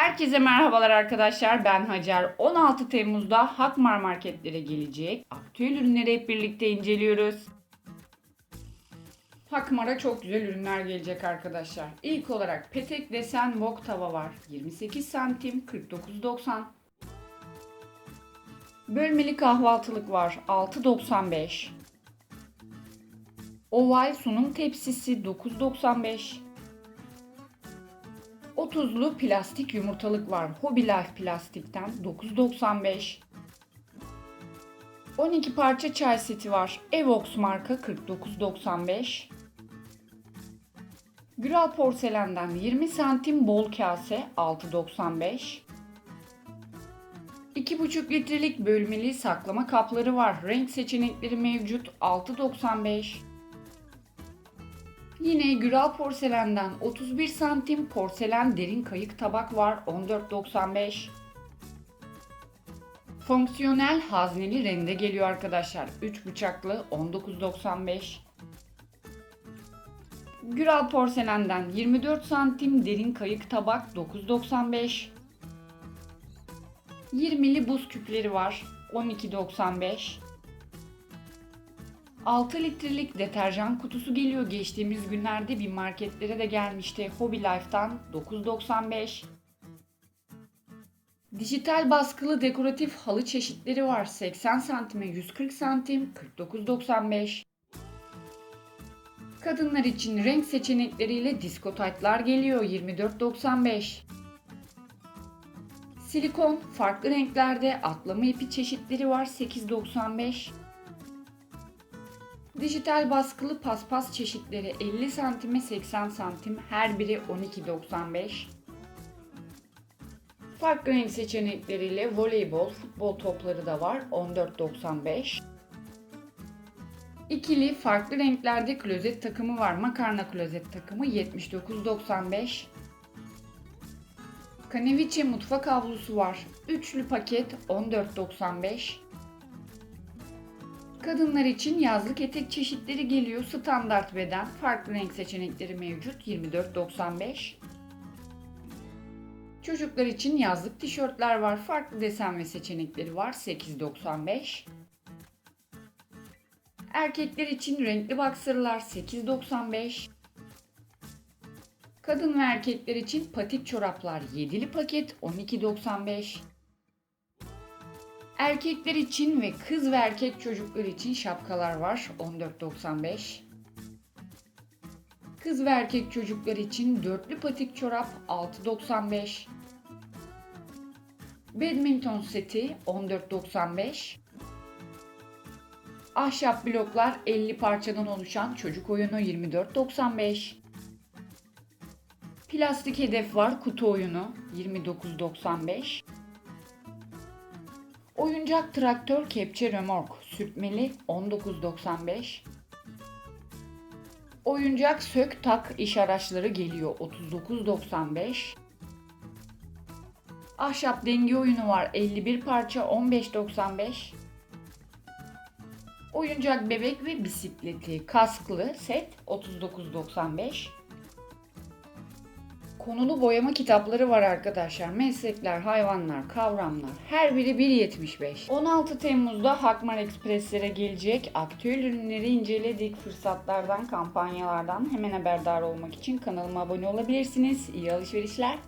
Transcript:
Herkese merhabalar arkadaşlar. Ben Hacer. 16 Temmuz'da Hakmar marketlere gelecek. Aktüel ürünleri hep birlikte inceliyoruz. Hakmar'a çok güzel ürünler gelecek arkadaşlar. İlk olarak petek desen wok tava var. 28 santim 49.90. Bölmeli kahvaltılık var. 6.95. Oval sunum tepsisi 9.95. 30'lu plastik yumurtalık var. Hobby Life plastikten 9.95. 12 parça çay seti var. Evox marka 49.95. Güral porselenden 20 santim bol kase 6.95. 2,5 litrelik bölmeli saklama kapları var. Renk seçenekleri mevcut 6.95. Yine Güral Porselen'den 31 santim porselen derin kayık tabak var 14.95. Fonksiyonel hazneli rende geliyor arkadaşlar. 3 bıçaklı 19.95. Güral Porselen'den 24 santim derin kayık tabak 9.95. 20'li buz küpleri var 12.95. 6 litrelik deterjan kutusu geliyor. Geçtiğimiz günlerde bir marketlere de gelmişti. Hobby Life'dan 9.95. Dijital baskılı dekoratif halı çeşitleri var. 80 santime 140 santim 49.95. Kadınlar için renk seçenekleriyle disko taytlar geliyor 24.95. Silikon farklı renklerde atlama ipi çeşitleri var 8.95. Dijital baskılı paspas çeşitleri 50 santime 80 santim her biri 12.95. Farklı renk seçenekleriyle voleybol, futbol topları da var 14.95. İkili farklı renklerde klozet takımı var. Makarna klozet takımı 79.95. Kaneviçe mutfak havlusu var. Üçlü paket 14.95. Kadınlar için yazlık etek çeşitleri geliyor. Standart beden, farklı renk seçenekleri mevcut 24.95. Çocuklar için yazlık tişörtler var. Farklı desen ve seçenekleri var 8.95. Erkekler için renkli boxerlar 8.95. Kadın ve erkekler için patik çoraplar 7'li paket 12.95. Erkekler için ve kız ve erkek çocuklar için şapkalar var 14.95. Kız ve erkek çocuklar için dörtlü patik çorap 6.95. Badminton seti 14.95. Ahşap bloklar 50 parçadan oluşan çocuk oyunu 24.95. Plastik hedef var kutu oyunu 29.95. Oyuncak traktör kepçe römork sürtmeli 19.95. Oyuncak sök tak iş araçları geliyor 39.95. Ahşap denge oyunu var 51 parça 15.95. Oyuncak bebek ve bisikleti kasklı set 39.95. Konulu boyama kitapları var arkadaşlar. Meslekler, hayvanlar, kavramlar. Her biri 1.75. 16 Temmuz'da Hakmar Ekspreslere gelecek aktüel ürünleri inceledik. Fırsatlardan, kampanyalardan hemen haberdar olmak için kanalıma abone olabilirsiniz. İyi alışverişler.